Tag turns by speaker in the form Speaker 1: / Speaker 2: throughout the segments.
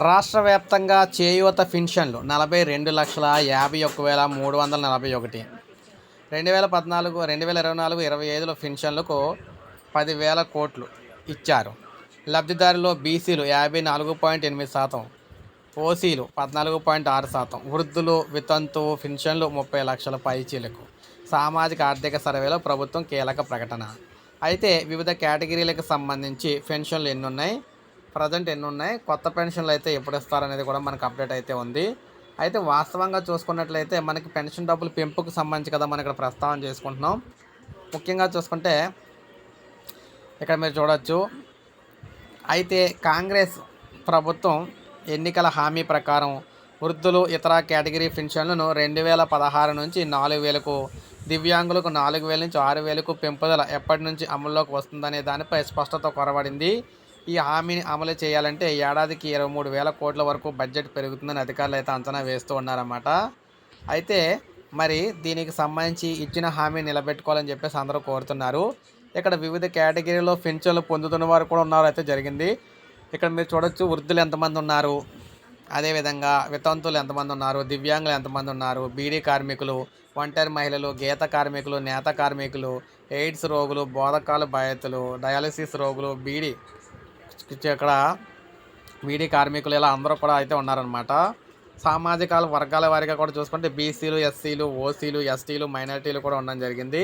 Speaker 1: రాష్ట్ర వ్యాప్తంగా చేయూత పెన్షన్లు నలభై రెండు లక్షల యాభై ఒక్క వేల మూడు వందల నలభై ఒకటి. రెండు వేల పద్నాలుగు రెండు వేల ఇరవై నాలుగు ఇరవై ఐదులో పెన్షన్లకు పదివేల కోట్లు ఇచ్చారు. లబ్ధిదారులు బీసీలు యాభై నాలుగు పాయింట్ ఎనిమిది శాతం ఓసీలు పద్నాలుగు పాయింట్ ఆరు శాతం వృద్ధులు వితంతు పెన్షన్లు ముప్పై లక్షల పైచీలకు. సామాజిక ఆర్థిక సర్వేలో ప్రభుత్వం కీలక ప్రకటన. అయితే వివిధ కేటగిరీలకు సంబంధించి పెన్షన్లు ఎన్నున్నాయి? ప్రజెంట్ ఎన్ని ఉన్నాయి కొత్త పెన్షన్లు అయితే ఎప్పుడు ఇస్తారనేది కూడా మనకు అప్డేట్ అయితే ఉంది. అయితే వాస్తవంగా చూసుకున్నట్లయితే మనకి పెన్షన్ డబ్బులు పెంపుకు సంబంధించి కదా మనం ఇక్కడ ప్రస్తావన చేసుకుంటున్నాం. ముఖ్యంగా చూసుకుంటే ఇక్కడ మీరు చూడవచ్చు అయితే కాంగ్రెస్ ప్రభుత్వం ఎన్నికల హామీ ప్రకారం వృద్ధులు ఇతర కేటగిరీ పెన్షన్లను రెండు వేల పదహారు నుంచి నాలుగు వేలకు దివ్యాంగులకు నాలుగు వేల నుంచి ఆరు వేలకు పెంపుదల ఎప్పటి నుంచి అమల్లోకి వస్తుందనే దానిపై స్పష్టత కొరబడింది. ఈ హామీని అమలు చేయాలంటే ఏడాదికి ఇరవై మూడు వేల కోట్ల వరకు బడ్జెట్ పెరుగుతుందని అధికారులు అయితే అంచనా వేస్తూ ఉన్నారన్నమాట. అయితే మరి దీనికి సంబంధించి ఇచ్చిన హామీ నిలబెట్టుకోవాలని చెప్పేసి అందరూ కోరుతున్నారు. ఇక్కడ వివిధ కేటగిరీలో పెన్షన్లు పొందుతున్న వారు కూడా ఉన్నారు అయితే జరిగింది. ఇక్కడ మీరు చూడొచ్చు వృద్ధులు ఎంతమంది ఉన్నారు అదేవిధంగా వితంతువులు ఎంతమంది ఉన్నారు దివ్యాంగులు ఎంతమంది ఉన్నారు బీడీ కార్మికులు ఒంటరి మహిళలు గీత కార్మికులు నేత కార్మికులు ఎయిడ్స్ రోగులు బోధకాల బాధితులు డయాలసిస్ రోగులు బీడీ ఇక్కడ వీడి కార్మికులు ఇలా అందరూ కూడా అయితే ఉన్నారనమాట సామాజిక వర్గాల వారిగా కూడా చూసుకుంటే బీసీలు ఎస్సీలు ఓసీలు ఎస్టీలు మైనారిటీలు కూడా ఉండడం జరిగింది.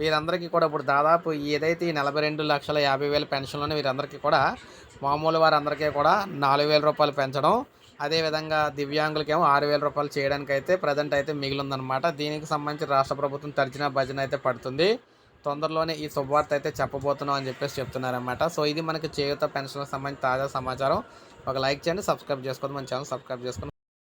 Speaker 1: వీరందరికీ కూడా ఇప్పుడు దాదాపు ఏదైతే ఈ నలభై రెండు లక్షల యాభై వేల పెన్షన్లను వీరందరికీ కూడా మామూలు వారందరికీ కూడా నాలుగు వేల రూపాయలు పెంచడం అదేవిధంగా దివ్యాంగులకేమో ఆరు వేల రూపాయలు చేయడానికి అయితే ప్రజెంట్ అయితే మిగిలిందనమాట దీనికి సంబంధించి రాష్ట్ర ప్రభుత్వం తరచిన భజన అయితే పడుతుంది. తొందరలోనే ఈ శుభవార్త అయితే చెప్పబోతున్నాం అని చెప్పేసి చెప్తున్నారన్నమాట. సో ఇది మనకి చేయుత పెన్షన్కి సంబంధించి తాజా సమాచారం. ఒక లైక్ చేయండి సబ్స్క్రైబ్ చేసుకోండి మన ఛానల్ సబ్స్క్రైబ్ చేసుకోండి.